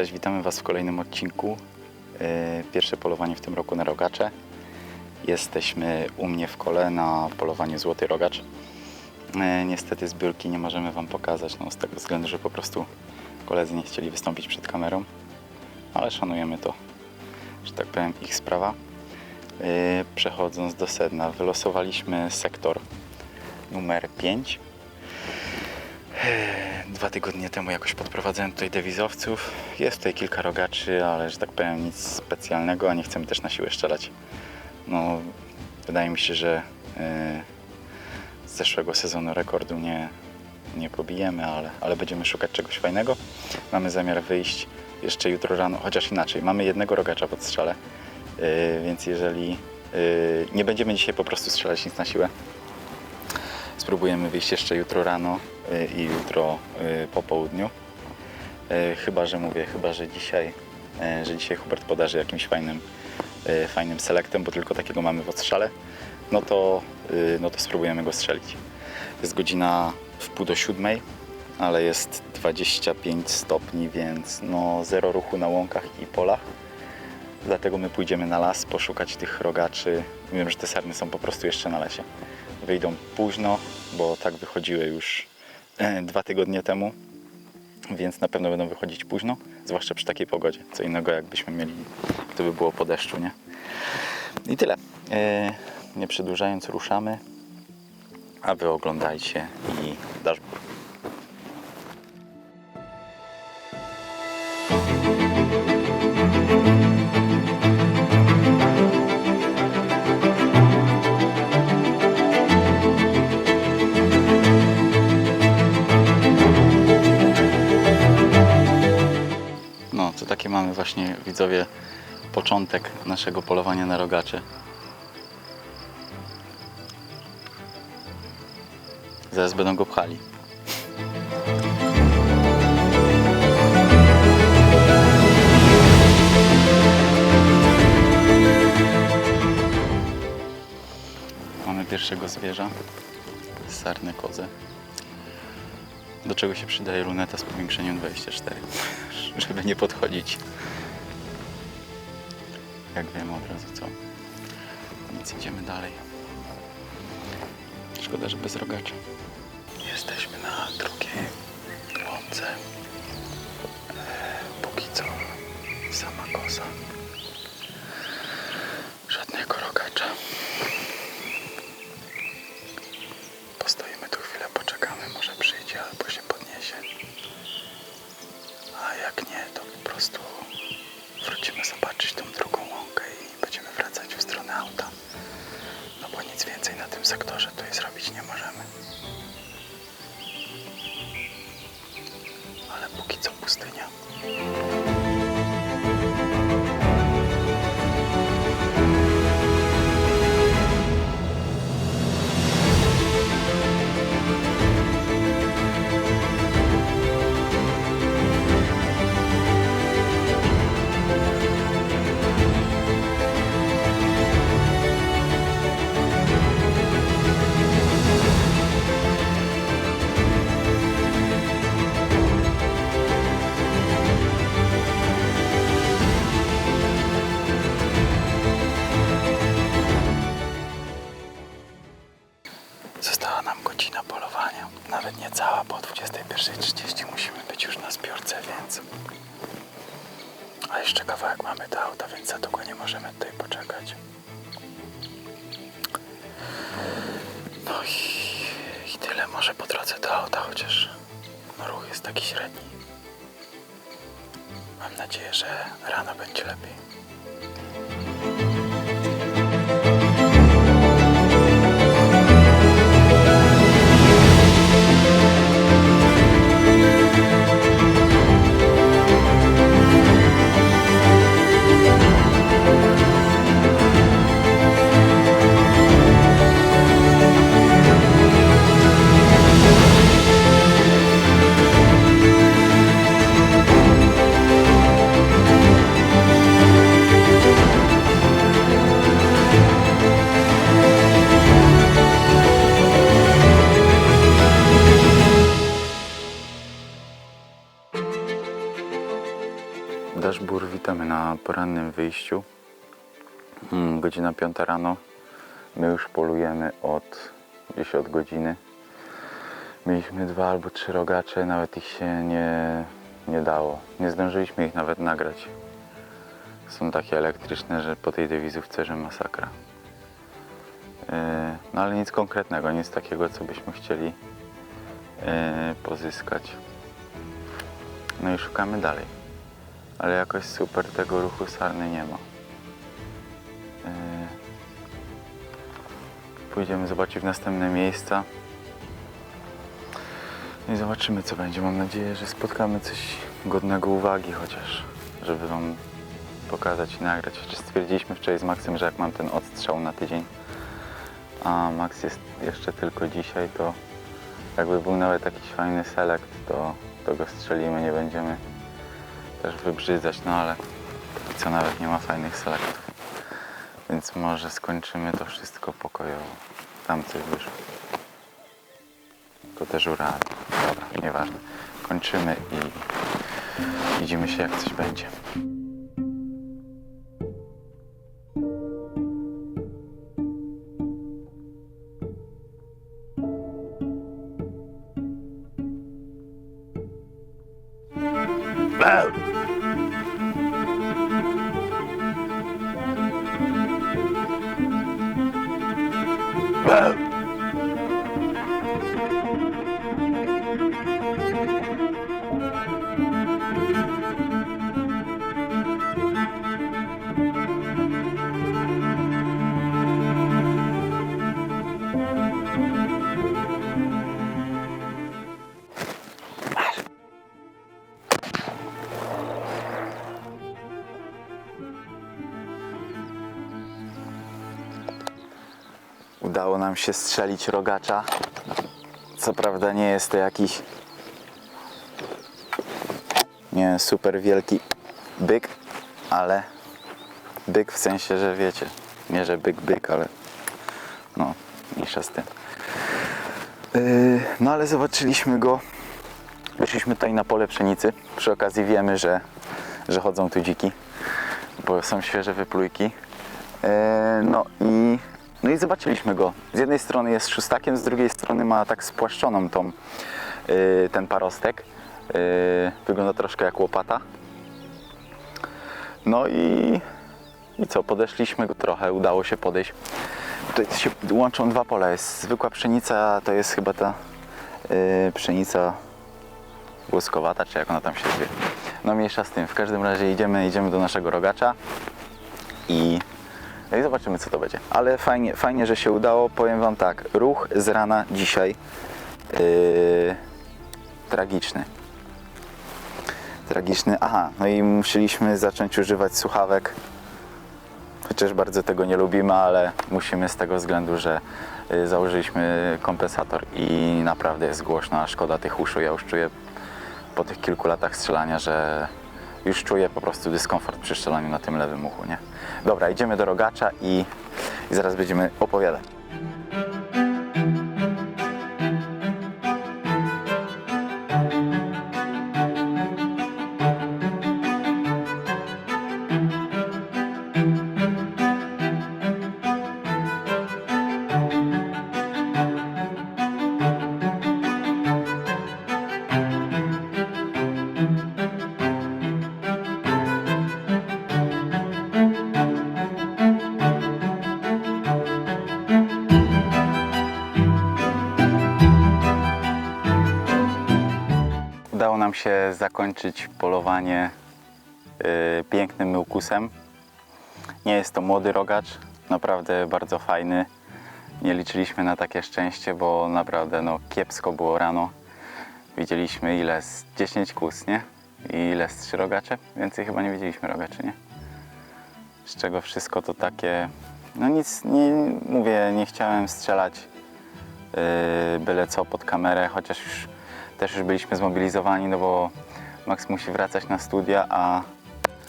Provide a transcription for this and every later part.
Cześć, witamy Was w kolejnym odcinku. Yy, Pierwsze polowanie w tym roku na rogacze. Jesteśmy u mnie w kole na polowaniu złoty rogacz. Yy, Niestety zbiórki nie możemy Wam pokazać, no, z tego względu, że po prostu koledzy nie chcieli wystąpić przed kamerą, ale szanujemy to, że tak powiem, ich sprawa. Yy, Przechodząc do sedna, wylosowaliśmy sektor numer 5. Dwa tygodnie temu jakoś podprowadzałem tutaj dewizowców. Jest tutaj kilka rogaczy, ale że tak powiem nic specjalnego, a nie chcemy też na siłę strzelać. No, wydaje mi się, że yy, z zeszłego sezonu rekordu nie, nie pobijemy, ale, ale będziemy szukać czegoś fajnego. Mamy zamiar wyjść jeszcze jutro rano, chociaż inaczej. Mamy jednego rogacza pod strzale, yy, więc jeżeli nie będziemy dzisiaj po prostu strzelać nic na siłę, Spróbujemy wyjść jeszcze jutro rano y, i jutro y, po południu. Y, Chyba, że mówię, chyba, że dzisiaj, że dzisiaj Hubert podarzy jakimś fajnym, fajnym selektem, bo tylko takiego mamy w odstrzale, no to, no to spróbujemy go strzelić. Jest godzina w pół do siódmej, ale jest 25 stopni, więc no zero ruchu na łąkach i polach. Dlatego my pójdziemy na las poszukać tych rogaczy. Wiem, że te sarny są po prostu jeszcze na lesie. Wyjdą późno, bo tak wychodziły już e, dwa tygodnie temu, więc na pewno będą wychodzić późno, zwłaszcza przy takiej pogodzie. Co innego jakbyśmy mieli, gdyby było po deszczu, nie? I tyle. E, Nie przedłużając, ruszamy, a wy oglądajcie i dashboard. Właśnie, widzowie, początek naszego polowania na rogaczy. Zaraz będą go pchali. Mamy pierwszego zwierza, sarnę kozę. Do czego się przydaje luneta z powiększeniem 24, żeby nie podchodzić. Jak wiemy od razu co. Nic, idziemy dalej. Szkoda, że bez rogacza. Jesteśmy na drugiej łące. E, Póki co sama koza. Ale póki A jeszcze kawałek mamy do auta, więc za długo nie możemy tutaj poczekać. No i, i tyle może po drodze do auta, chociaż ruch jest taki średni. Mam nadzieję, że rano będzie lepiej. Wyjściu. Mm, Godzina 5 rano. My już polujemy od gdzieś od godziny. Mieliśmy dwa albo trzy rogacze, nawet ich się nie, nie dało. Nie zdążyliśmy ich nawet nagrać. Są takie elektryczne, że po tej dewizówce, że masakra. Yy, No ale nic konkretnego, nic takiego, co byśmy chcieli yy, pozyskać. No i szukamy dalej. Ale jakoś super tego ruchu sarny nie ma. Yy, Pójdziemy zobaczyć następne miejsca. I zobaczymy co będzie. Mam nadzieję, że spotkamy coś godnego uwagi chociaż, żeby wam pokazać i nagrać. Chociaż stwierdziliśmy wczoraj z Maxem, że jak mam ten odstrzał na tydzień, a Max jest jeszcze tylko dzisiaj, to jakby był nawet jakiś fajny selekt, to, to go strzelimy, nie będziemy też wybrzydzać, no ale co nawet nie ma fajnych selektów. Więc może skończymy to wszystko pokojowo. Tam coś wyszło. To też urealnie. Dobra, nieważne. Kończymy i widzimy się jak coś będzie. Udało się strzelić rogacza. Co prawda nie jest to jakiś nie super wielki byk, ale byk w sensie, że wiecie, nie że byk byk, ale no, mniejsza z tym. Yy, no ale zobaczyliśmy go. Wyszliśmy tutaj na pole pszenicy. Przy okazji wiemy, że, że chodzą tu dziki, bo są świeże wyplujki. Yy, no i no i zobaczyliśmy go. Z jednej strony jest szóstakiem, z drugiej strony ma tak spłaszczoną tą, yy, ten parostek. Yy, wygląda troszkę jak łopata. No i, i co, podeszliśmy go trochę, udało się podejść. Tutaj się łączą dwa pola. Jest zwykła pszenica, to jest chyba ta yy, pszenica łuskowata, czy jak ona tam się zwie. No mniejsza z tym. W każdym razie idziemy, idziemy do naszego rogacza i no i zobaczymy, co to będzie. Ale fajnie, fajnie, że się udało. Powiem Wam tak, ruch z rana dzisiaj yy, tragiczny. Tragiczny. Aha, no i musieliśmy zacząć używać słuchawek. Chociaż bardzo tego nie lubimy, ale musimy z tego względu, że yy, założyliśmy kompensator i naprawdę jest głośno, a szkoda tych uszu. Ja już czuję po tych kilku latach strzelania, że już czuję po prostu dyskomfort przy strzelaniu na tym lewym uchu, nie? Dobra, idziemy do rogacza i, i zaraz będziemy opowiadać. Nam się zakończyć polowanie y, pięknym myłkusem. Nie jest to młody rogacz, naprawdę bardzo fajny. Nie liczyliśmy na takie szczęście, bo naprawdę no, kiepsko było rano. Widzieliśmy ile z 10 kus, nie? I ile z 3 rogacze? Więcej chyba nie widzieliśmy rogaczy, nie? Z czego wszystko to takie... No nic, nie mówię, nie chciałem strzelać yy, byle co pod kamerę, chociaż już też już byliśmy zmobilizowani, no bo Max musi wracać na studia, a,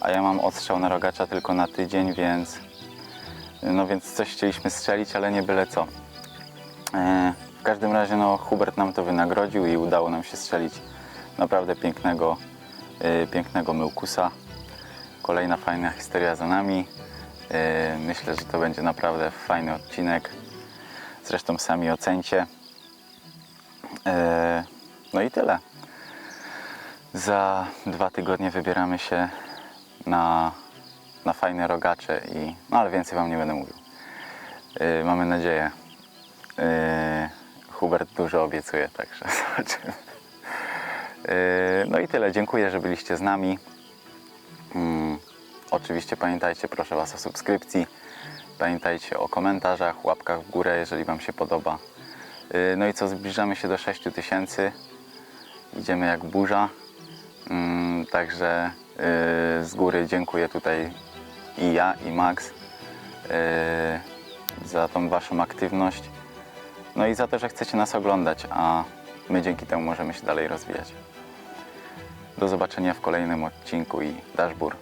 a ja mam odstrzał na rogacza tylko na tydzień, więc no więc coś chcieliśmy strzelić, ale nie byle co. E, w każdym razie no Hubert nam to wynagrodził i udało nam się strzelić naprawdę pięknego, e, pięknego myłkusa. Kolejna fajna historia za nami. E, Myślę, że to będzie naprawdę fajny odcinek. Zresztą sami ocencie. E, No i tyle. Za dwa tygodnie wybieramy się na, na fajne rogacze i no ale więcej wam nie będę mówił. Yy, mamy nadzieję. Yy, Hubert dużo obiecuje, także zobaczymy. Yy, no i tyle. Dziękuję, że byliście z nami. Mm, oczywiście pamiętajcie proszę Was o subskrypcji. Pamiętajcie o komentarzach, łapkach w górę, jeżeli Wam się podoba. Yy, no i co, zbliżamy się do 6000 tysięcy. Idziemy jak burza. Mm, Także yy, z góry dziękuję tutaj i ja, i Max yy, za tą Waszą aktywność. No i za to, że chcecie nas oglądać, a my dzięki temu możemy się dalej rozwijać. Do zobaczenia w kolejnym odcinku i Dashbur.